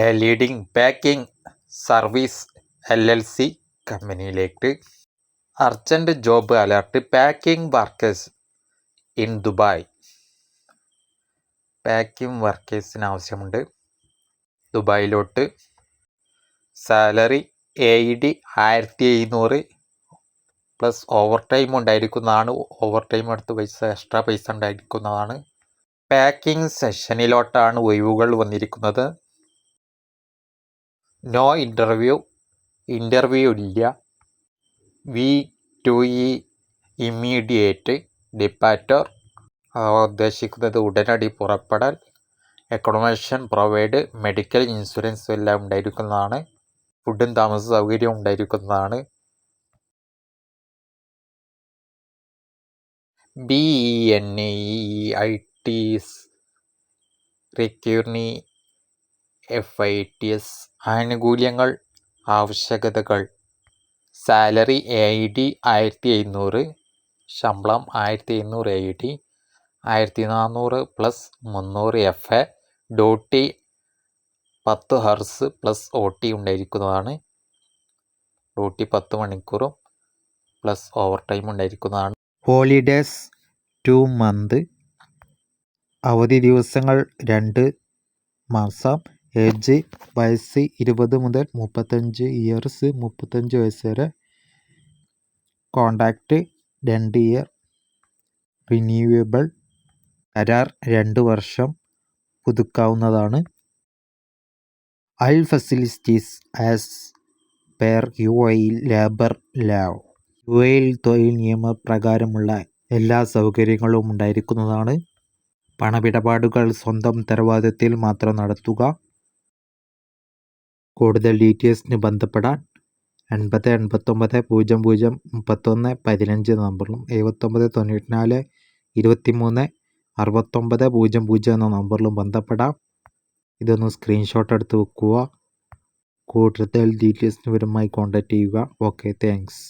A leading packing service L L C കമ്പനിയിലേക്ക്. Urgent job alert packing workers in Dubai. Packing വർക്കേഴ്സിന് ആവശ്യമുണ്ട്. ദുബായിലോട്ട്. Salary A E D ആയിരത്തി എഴുന്നൂറ് plus overtime ഉണ്ടായിരിക്കുന്നതാണ്. Overtime എടുത്ത് പൈസ എക്സ്ട്രാ പൈസ ഉണ്ടായിരിക്കുന്നതാണ്. പാക്കിംഗ് സെഷനിലോട്ടാണ് ഒഴിവുകൾ വന്നിരിക്കുന്നത്. നോ ഇന്റർവ്യൂ ഇന്റർവ്യൂ ഇല്ല. V to E immediate departure ഉദ്ദേശിക്കുന്നത് ഉടനടി പുറപ്പെടൽ അക്കോമഡേഷൻ പ്രൊവൈഡ് മെഡിക്കൽ ഇൻഷുറൻസ് എല്ലാം ഉണ്ടായിരിക്കുന്നതാണ്. ഫുഡും താമസ സൗകര്യവും ഉണ്ടായിരിക്കുന്നതാണ്. B N E I T റിക്യൂർണി F I T S ആനുകൂല്യങ്ങൾ ആവശ്യകതകൾ. സാലറി എ ഐ ഡി ആയിരത്തി എഴുന്നൂറ് ശമ്പളം ആയിരത്തി എഴുന്നൂറ് എ ഐ ഡി ആയിരത്തി നാനൂറ് പ്ലസ് മുന്നൂറ് എഫ് എ ഡോട്ടി പത്ത് ഹർസ് പ്ലസ് ഒ ടി ഉണ്ടായിരിക്കുന്നതാണ്. ഡ്യൂട്ടി പത്ത് മണിക്കൂറും പ്ലസ് ഓവർ ടൈം ഉണ്ടായിരിക്കുന്നതാണ്. ഹോളിഡേസ് ടു മന്ത് അവധി ദിവസങ്ങൾ രണ്ട് മാസം ഏജ് വയസ്സ് ഇരുപത് മുതൽ മുപ്പത്തഞ്ച് ഇയേഴ്സ് മുപ്പത്തഞ്ച് വയസ്സ് വരെ. കോണ്ടാക്റ്റ് രണ്ട് ഇയർ റിന്യൂവബിൾ കരാർ രണ്ട് വർഷം പുതുക്കാവുന്നതാണ്. I facilities as per UAE labour law U എയിൽ തൊഴിൽ നിയമപ്രകാരമുള്ള എല്ലാ സൗകര്യങ്ങളും ഉണ്ടായിരിക്കുന്നതാണ്. പണമിടപാടുകൾ സ്വന്തം ഉത്തരവാദിത്തത്തിൽ മാത്രം നടത്തുക. കൂടുതൽ ഡീറ്റെയിൽസിന് ബന്ധപ്പെടാൻ എൺപത് എൺപത്തൊമ്പത് പൂജ്യം പൂജ്യം മുപ്പത്തൊന്ന് പതിനഞ്ച് നമ്പറിലും എഴുപത്തൊമ്പത് തൊണ്ണൂറ്റി നാല് ഇരുപത്തി മൂന്ന് അറുപത്തൊമ്പത് പൂജ്യം പൂജ്യം എന്ന നമ്പറിലും ബന്ധപ്പെടാം. ഇതൊന്ന് സ്ക്രീൻഷോട്ട് എടുത്ത് വെക്കുക. കൂടുതൽ ഡീറ്റെയിൽസിന് വിവരമായി കോൺടാക്റ്റ് ചെയ്യുക. Okay thanks